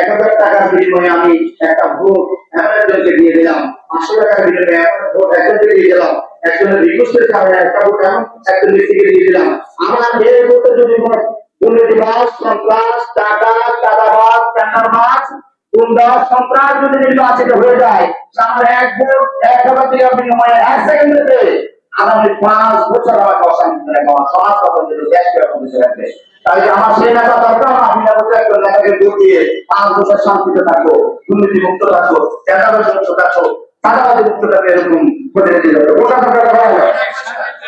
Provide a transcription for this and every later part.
এক হাজার টাকার বিনিময়ে আমি একটা ভোট এমন দিয়ে দিলাম। পাঁচশো টাকার বিনিময়ে ভোট একজনকে দিয়ে দিলাম। একজনের রিকোয়েস্টের কারণে একটা ভোট একজন ব্যক্তিকে দিয়ে দিলাম। আমার এই ভোটে যদি কোনো দুর্নীতিবাজ সন্ত্রাস টাকা চাঁদাবাজ টেন্ডারবাজ গুন্ডা সন্ত্রাস যদি নির্বাচিত হয়ে যায় আমার এক ভোট, এক হাজার টাকার বিনিময়ে এক সেকেন্ডে আগামী পাঁচ বছর আমাকে অশান্তি সমাজ পছন্দের দেশকে অশান্তি রাখবে তাই আমার সেই নেতা দরকার? আমি নেতাকে ভোট দিয়ে পাঁচ শান্তিতে থাকো দুর্নীতি মুক্ত থাকো টেন্ডারবাজি মুক্ত থাকো চাঁদাবাজি মুক্ত থাকো এরকম প্রতিনিধি ওটা দরকার হয়,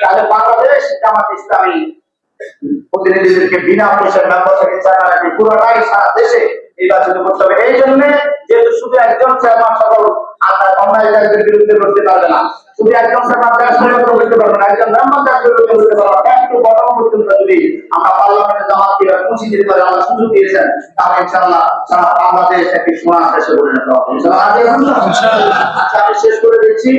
তাহলে বাংলাদেশ জামাত ইসলামী প্রতিনিধিদেরকে বিনা পয়সার মেম্বার থেকে চেয়ারম্যান পুরোটাই সারা দেশে নির্বাচিত করতে হবে। এই জন্য যেহেতু শুধু একজন চেয়ারম্যান সকল অন্যায়কারীদের বিরুদ্ধে করতে পারবে না, শুধু একজন চেয়ারম্যান দেশ পরিবর্তন করতে পারবে না, একজন মেম্বার দেশ পরিবর্তন করতে পারবে না একটু বড় পর্যন্ত যদি আমরা পার্লামেন্টে জামাতকে পৌঁছে দিতে পারি সুযোগ দিয়েছেন তাহলে ইনশাআল্লাহ সারা বাংলাদেশ একটি সোনার দেশে পরিণত হবে? আচ্ছা আমি শেষ করে দিচ্ছি।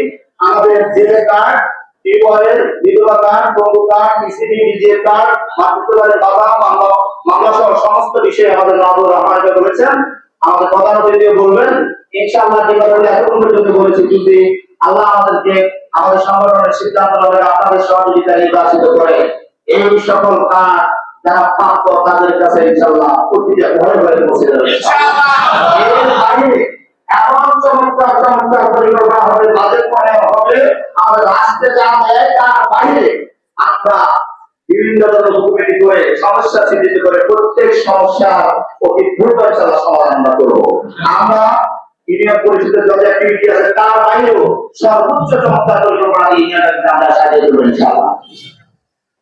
আমাদের জেলে কার্ড টিউবওয়েলের বিধবা কার্ড বন্ধু কার্ড ইসিবি বিজিএ কার্ড মাতৃত্ববাদের বাবা মামলা মামলা সহ সমস্ত বিষয়ে আমাদের নবর রহমানকে বলেছেন। আমাদের প্রধান অতিথি বলবেন ইনশাআল্লাহ যে এতক্ষণ পর্যন্ত বলেছি যদি আল্লাহ আমাদেরকে আমাদের সংগঠনের সিদ্ধান্ত আপনাদের সহযোগিতা নির্বাচিত করে এই সকল কার্ড যারা প্রাপ্য তাদের কাছে ইনশাআল্লাহ প্রতিটা ঘরে ঘরে পৌঁছে যাবে। এমন চমৎকার চমৎকার পরিকল্পনা হবে, বাজেট মনে হবে। তার বাইরে আমরা বিভিন্ন ধরনের ডকুমেন্ট করে, সমস্যা চিহ্নিত করে, প্রত্যেক সমস্যার অতি দ্রুত ইনশাআল্লাহ সমাধান আমরা করব। আমরা যত অ্যাক্টিভিটি আছে, তার বাইরেও সর্বোচ্চ চমৎকার পরিকল্পনা আমরা সাজিয়ে দেবো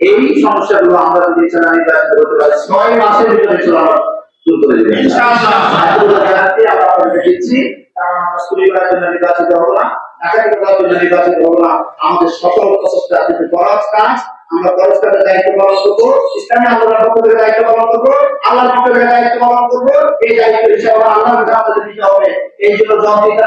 এই সমস্যাগুলো আমরা যদি ইচ্ছা নির্বাচিত করতে পারি ছয় মাসের ভিতরে চলানো দূর করে দেবে। এতগুলো গ্যারান্টি আমরা আপনাদেরকে দিচ্ছি কারণ আমরা চুরি জন্য নির্বাচিত হব না ডাকাতি করার জন্য নির্বাচিত হব না। আমাদের সকল প্রচেষ্টা কাজ। আমরা দায়িত্ব পালন করব ইসলামী আন্দোলনের পক্ষ থেকে দায়িত্ব পালন করব আল্লাহর পক্ষ থেকে দায়িত্ব পালন করব। এই দায়িত্ব হিসেবে আল্লাহর কাছে আমাদের দিতে হবে। এই জন্য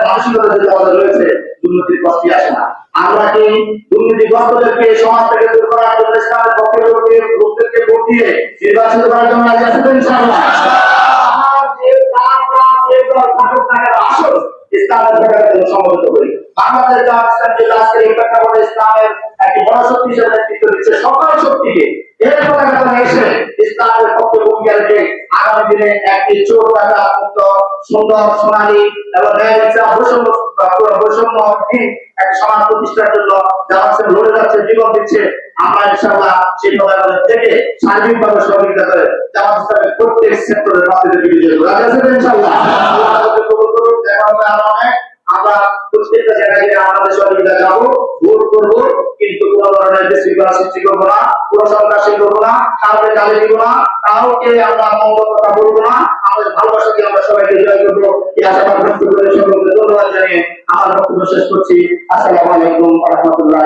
মানসিকতা আমাদের রয়েছে দুর্নীতির কষ্টই আসে না। আমরা কি দুর্নীতিগ্রস্তদেরকে সমাজ থেকে দূর করার জন্য ইসলামের পক্ষে লোককে, লোকদেরকে ভোট দিয়ে নির্বাচিত করার জন্য আজ সকল শক্তিকে। এর তলে এসে আগামী একটি চোর টাকা মুক্ত সুন্দর, সোনালী এবং বৈষম্য বৈষম্যহীন একটা সমাজ প্রতিষ্ঠার জন্য ইসলাম লড়ে যাচ্ছে, জীবন দিচ্ছে, আমরা ইনশাআল্লাহ সেই পতাকা থেকে সার্বিকভাবে সহযোগিতা করে জামাত ইসলামের প্রত্যেক সেক্টরের মাধ্যমে বিজয় করা ইনশাআল্লাহ? আমাদের সহযোগিতা যাব ভোট করব কিন্তু কোন ধরনের বিশৃঙ্খলা না কোন সন্ত্রাসী করব না কাউকে গালি আমরা মঙ্গল কথা বলব না আমাদের ভালোবাসা দিয়ে আমরা সবাইকে জয় করব। এই আশাবাদ ধন্যবাদ জানিয়ে আমার বক্তব্য শেষ করছি আসসালামু আলাইকুম রহমতুল্লাহ